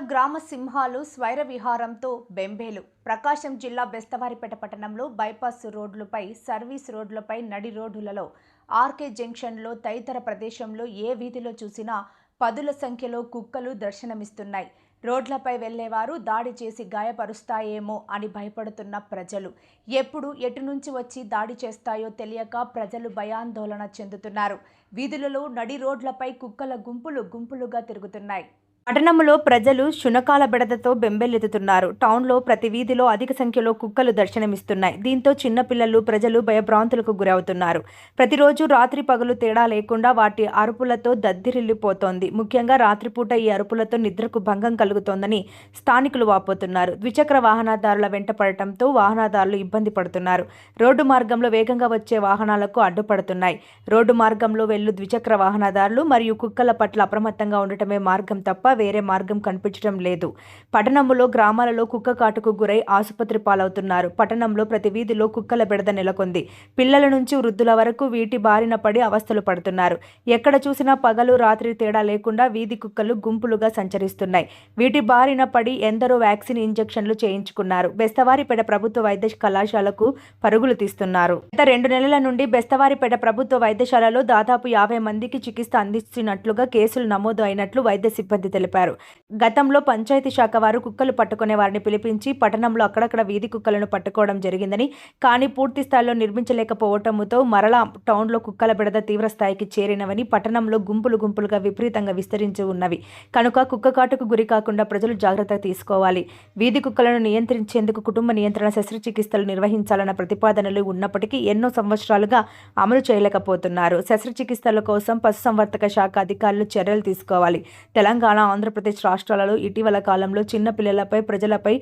గ్రామ సింహాలు స్వైర విహారంతో బెంబేలు. ప్రకాశం జిల్లా బెస్తవారిపేట పట్టణంలో బైపాస్ రోడ్లపై సర్వీస్ రోడ్లపై నడి రోడ్డులలో ఆర్కే జంక్షన్లో తదితర ప్రదేశంలో ఏ వీధిలో చూసినా పదుల సంఖ్యలో కుక్కలు దర్శనమిస్తున్నాయి. రోడ్లపై వెళ్ళేవారు దాడి చేసి గాయపరుస్తాయేమో అని భయపడుతున్న ప్రజలు. ఎప్పుడు ఎటు నుంచి వచ్చి దాడి చేస్తాయో తెలియక ప్రజలు భయాందోళన చెందుతున్నారు. వీధులలో నడి రోడ్లపై కుక్కల గుంపులు గుంపులుగా తిరుగుతున్నాయి. పట్టణంలో ప్రజలు శునకాల బెడదతో బెంబెలెత్తుతున్నారు. టౌన్లో ప్రతి వీధిలో అధిక సంఖ్యలో కుక్కలు దర్శనమిస్తున్నాయి. దీంతో చిన్నపిల్లలు ప్రజలు భయభ్రాంతులకు గురవుతున్నారు. ప్రతిరోజు రాత్రి పగలు తేడా లేకుండా వాటి అరుపులతో దద్దిరిల్లిపోతోంది. ముఖ్యంగా రాత్రిపూట ఈ అరుపులతో నిద్రకు భంగం కలుగుతోందని స్థానికులు వాపోతున్నారు. ద్విచక్ర వాహనదారుల వెంట పడటంతో వాహనదారులు ఇబ్బంది పడుతున్నారు. రోడ్డు మార్గంలో వేగంగా వచ్చే వాహనాలకు అడ్డుపడుతున్నాయి. రోడ్డు మార్గంలో వెళ్ళు ద్విచక్ర వాహనదారులు మరియు కుక్కల పట్ల అప్రమత్తంగా ఉండటమే మార్గం తప్ప వేరే మార్గం కనిపించడం లేదు. పట్టణంలో గ్రామాలలో కుక్క కాటుకు గురై ఆసుపత్రి పాలవుతున్నారు. పట్టణంలో ప్రతి వీధిలో కుక్కల బెడద నెలకొంది. పిల్లల నుంచి వృద్ధుల వరకు వీటి బారిన పడి అవస్థలు పడుతున్నారు. ఎక్కడ చూసినా పగలు రాత్రి తేడా లేకుండా వీధి కుక్కలు గుంపులుగా సంచరిస్తున్నాయి. వీటి బారిన పడి ఎందరో వ్యాక్సిన్ ఇంజెక్షన్లు చేయించుకున్నారు. బెస్తవారిపేట ప్రభుత్వ వైద్య కళాశాలకు పరుగులు తీస్తున్నారు. గత రెండు నెలల నుండి బెస్తవారిపేట ప్రభుత్వ వైద్యశాలలో దాదాపు యాభై మందికి చికిత్స అందిస్తున్నట్లుగా కేసులు నమోదు అయినట్లు వైద్య సిబ్బంది తెలిపారు. గతంలో పంచాయతీ శాఖ వారు కుక్కలు పట్టుకునే వారిని పిలిపించి పట్టణంలో అక్కడక్కడ వీధి కుక్కలను పట్టుకోవడం జరిగిందని కానీ పూర్తి స్థాయిలో నిర్మించలేకపోవటంతో మరలా టౌన్లో కుక్కల బిడద తీవ్ర స్థాయికి చేరినవని పట్టణంలో గుంపులు గుంపులుగా విపరీతంగా విస్తరించి ఉన్నవి. కనుక కుక్క కాటుకు గురి కాకుండా ప్రజలు జాగ్రత్త తీసుకోవాలి. వీధి కుక్కలను నియంత్రించేందుకు కుటుంబ నియంత్రణ శస్త్రచికిత్సలు నిర్వహించాలన్న ప్రతిపాదనలు ఉన్నప్పటికీ ఎన్నో సంవత్సరాలుగా అమలు చేయలేకపోతున్నారు. శస్త్రచికిత్సల కోసం పశుసంవర్ధక శాఖ అధికారులు చర్యలు తీసుకోవాలి. తెలంగాణ ఆంధ్రప్రదేశ్ రాష్ట్రాలలో ఇటీవల కాలంలో చిన్నపిల్లలపై ప్రజలపై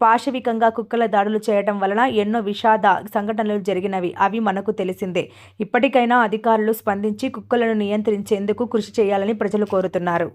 పాశవికంగా కుక్కల దాడులు చేయటం వలన ఎన్నో విషాద సంఘటనలు జరిగినవి. అవి మనకు తెలిసిందే. ఇప్పటికైనా అధికారులు స్పందించి కుక్కలను నియంత్రించేందుకు కృషి చేయాలని ప్రజలు కోరుతున్నారు.